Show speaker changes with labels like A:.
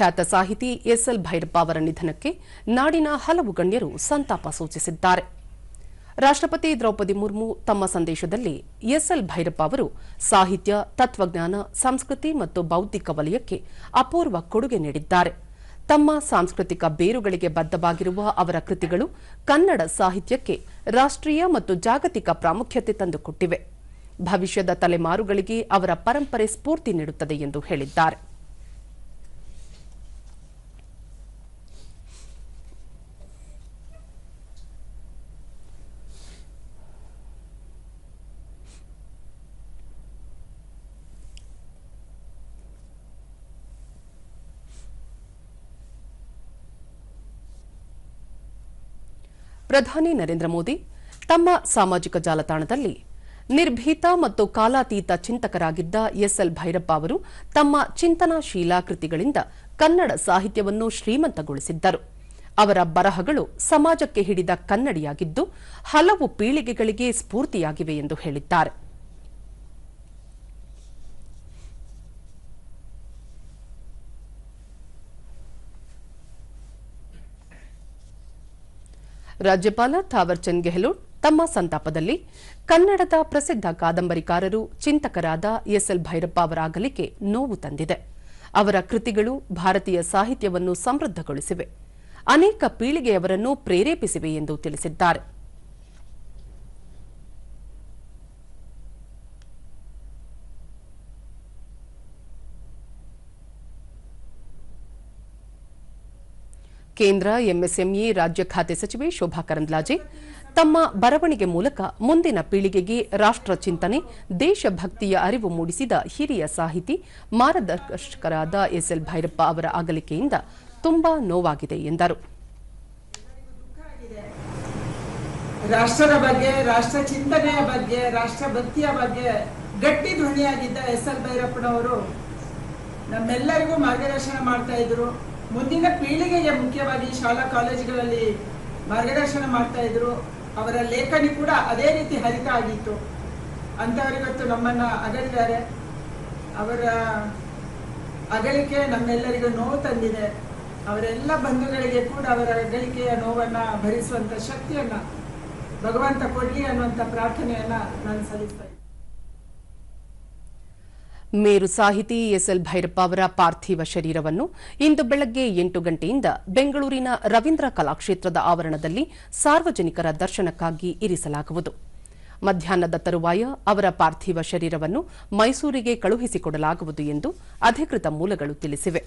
A: ಖ್ಯಾತ ಸಾಹಿತಿ ಎಸ್ಎಲ್ ಭೈರಪ್ಪ ಅವರ ನಿಧನಕ್ಕೆ ನಾಡಿನ ಹಲವು ಗಣ್ಯರು ಸಂತಾಪ ಸೂಚಿಸಿದ್ದಾರೆ. ರಾಷ್ಟ್ರಪತಿ ದ್ರೌಪದಿ ಮುರ್ಮು ತಮ್ಮ ಸಂದೇಶದಲ್ಲಿ ಎಸ್ಎಲ್ ಭೈರಪ್ಪ ಅವರು ಸಾಹಿತ್ಯ, ತತ್ವಜ್ಞಾನ, ಸಂಸ್ಕೃತಿ ಮತ್ತು ಬೌದ್ಧಿಕ ವಲಯಕ್ಕೆ ಅಪೂರ್ವ ಕೊಡುಗೆ ನೀಡಿದ್ದಾರೆ. ತಮ್ಮ ಸಾಂಸ್ಕೃತಿಕ ಬೇರುಗಳಿಗೆ ಬದ್ಧವಾಗಿರುವ ಅವರ ಕೃತಿಗಳು ಕನ್ನಡ ಸಾಹಿತ್ಯಕ್ಕೆ ರಾಷ್ಟ್ರೀಯ ಮತ್ತು ಜಾಗತಿಕ ಪ್ರಾಮುಖ್ಯತೆ ತಂದುಕೊಟ್ಟಿವೆ. ಭವಿಷ್ಯದ ತಲೆಮಾರುಗಳಿಗೆ ಅವರ ಪರಂಪರೆ ಸ್ಫೂರ್ತಿ ನೀಡುತ್ತದೆ ಎಂದು ಹೇಳಿದ್ದಾರೆ. ಪ್ರಧಾನಿ ನರೇಂದ್ರ ಮೋದಿ ತಮ್ಮ ಸಾಮಾಜಿಕ ಜಾಲತಾಣದಲ್ಲಿ ನಿರ್ಭೀತ ಮತ್ತು ಕಾಲಾತೀತ ಚಿಂತಕರಾಗಿದ್ದ ಎಸ್ಎಲ್ ಭೈರಪ್ಪ ಅವರು ತಮ್ಮ ಚಿಂತನಾಶೀಲ ಕೃತಿಗಳಿಂದ ಕನ್ನಡ ಸಾಹಿತ್ಯವನ್ನು ಶ್ರೀಮಂತಗೊಳಿಸಿದ್ದರು. ಅವರ ಬರಹಗಳು ಸಮಾಜಕ್ಕೆ ಹಿಡಿದ ಕನ್ನಡಿಯಾಗಿದ್ದು ಹಲವು ಪೀಳಿಗೆಗಳಿಗೆ ಸ್ಫೂರ್ತಿಯಾಗಿವೆ ಎಂದು ಹೇಳಿದ್ದಾರೆ. ರಾಜ್ಯಪಾಲ ಥಾವರ್ಚಂದ್ ಗೆಹ್ಲೋಟ್ ತಮ್ಮ ಸಂತಾಪದಲ್ಲಿ ಕನ್ನಡದ ಪ್ರಸಿದ್ಧ ಕಾದಂಬರಿಕಾರರು ಚಿಂತಕರಾದ ಎಸ್ಎಲ್ ಭೈರಪ್ಪ ಅವರ ನೋವು ತಂದಿದೆ. ಅವರ ಕೃತಿಗಳು ಭಾರತೀಯ ಸಾಹಿತ್ಯವನ್ನು ಸಮೃದ್ಧಗೊಳಿಸಿವೆ. ಅನೇಕ ಪೀಳಿಗೆಯವರನ್ನು ಪ್ರೇರೇಪಿಸಿವೆ ಎಂದು ತಿಳಿಸಿದ್ದಾರೆ. ಕೇಂದ್ರ ಎಂಎಸ್ಎಂಇ, ರಾಜ್ಯ ಖಾತೆ ಸಚಿವೆ ಶೋಭಾ ಕರಂದ್ಲಾಜೆ ತಮ್ಮ ಬರವಣಿಗೆ ಮೂಲಕ ಮುಂದಿನ ಪೀಳಿಗೆಗೆ ರಾಷ್ಟ್ರ ಚಿಂತನೆ, ದೇಶಭಕ್ತಿಯ ಅರಿವು ಮೂಡಿಸಿದ ಹಿರಿಯ ಸಾಹಿತಿ, ಮಾರ್ಗದರ್ಶಕರಾದ ಎಸ್ಎಲ್ ಭೈರಪ್ಪ ಅವರ ಅಗಲಿಕೆಯಿಂದ ತುಂಬಾ ನೋವಾಗಿದೆ ಎಂದರು.
B: ರಾಷ್ಟ್ರದ ಬಗ್ಗೆ, ರಾಷ್ಟ್ರ ಚಿಂತನೆಯ ಬಗ್ಗೆ ರಾಷ್ಟ್ರ ಭಕ್ತಿಯ ಬಗ್ಗೆ ಗಟ್ಟಿ ಧ್ವನಿಯಾಗಿದ್ದ ಎಸ್ ಎಲ್ ಭೈರಪ್ಪನವರು ನಮ್ಮೆಲ್ಲರಿಗೂ ಮಾರ್ಗದರ್ಶನ ಮಾಡ್ತಾ ಇದ್ರು. ಮುಂದಿನ ಪೀಳಿಗೆಗೆ ಮುಖ್ಯವಾಗಿ ಶಾಲಾ ಕಾಲೇಜುಗಳಲ್ಲಿ ಮಾರ್ಗದರ್ಶನ ಮಾಡ್ತಾ ಇದ್ರು. ಅವರ ಲೇಖನಿ ಕೂಡ ಅದೇ ರೀತಿ ಹರಿತ ಆಗಿತ್ತು. ಅಂತವರಿವತ್ತು ನಮ್ಮನ್ನ ಅಗಲಿದ್ದಾರೆ. ಅವರ ಅಗಲಿಕೆ ನಮ್ಮೆಲ್ಲರಿಗೂ ನೋವು ತಂದಿದೆ. ಅವರೆಲ್ಲ ಬಂಧುಗಳಿಗೆ ಕೂಡ ಅವರ ಅಗಲಿಕೆಯ ನೋವನ್ನ ಭರಿಸುವಂತ ಶಕ್ತಿಯನ್ನ ಭಗವಂತ ಕೊಡ್ಲಿ ಅನ್ನುವಂತ ಪ್ರಾರ್ಥನೆಯನ್ನ ನಾನು ಸಲ್ಲಿಸ್ತಾ.
A: ಮೇರು ಸಾಹಿತಿ ಎಸ್ಎಲ್ ಭೈರಪ್ಪ ಅವರ ಪಾರ್ಥಿವ ಶರೀರವನ್ನು ಇಂದು ಬೆಳಗ್ಗೆ ಎಂಟು ಗಂಟೆಯಿಂದ ಬೆಂಗಳೂರಿನ ರವೀಂದ್ರ ಕಲಾಕ್ಷೇತ್ರದ ಆವರಣದಲ್ಲಿ ಸಾರ್ವಜನಿಕರ ದರ್ಶನಕ್ಕಾಗಿ ಇರಿಸಲಾಗುವುದು. ಮಧ್ಯಾಹ್ನದ ತರುವಾಯ ಅವರ ಪಾರ್ಥಿವ ಶರೀರವನ್ನು ಮೈಸೂರಿಗೆ ಕಳುಹಿಸಿಕೊಡಲಾಗುವುದು ಎಂದು ಅಧಿಕೃತ ಮೂಲಗಳು ತಿಳಿಸಿವೆ.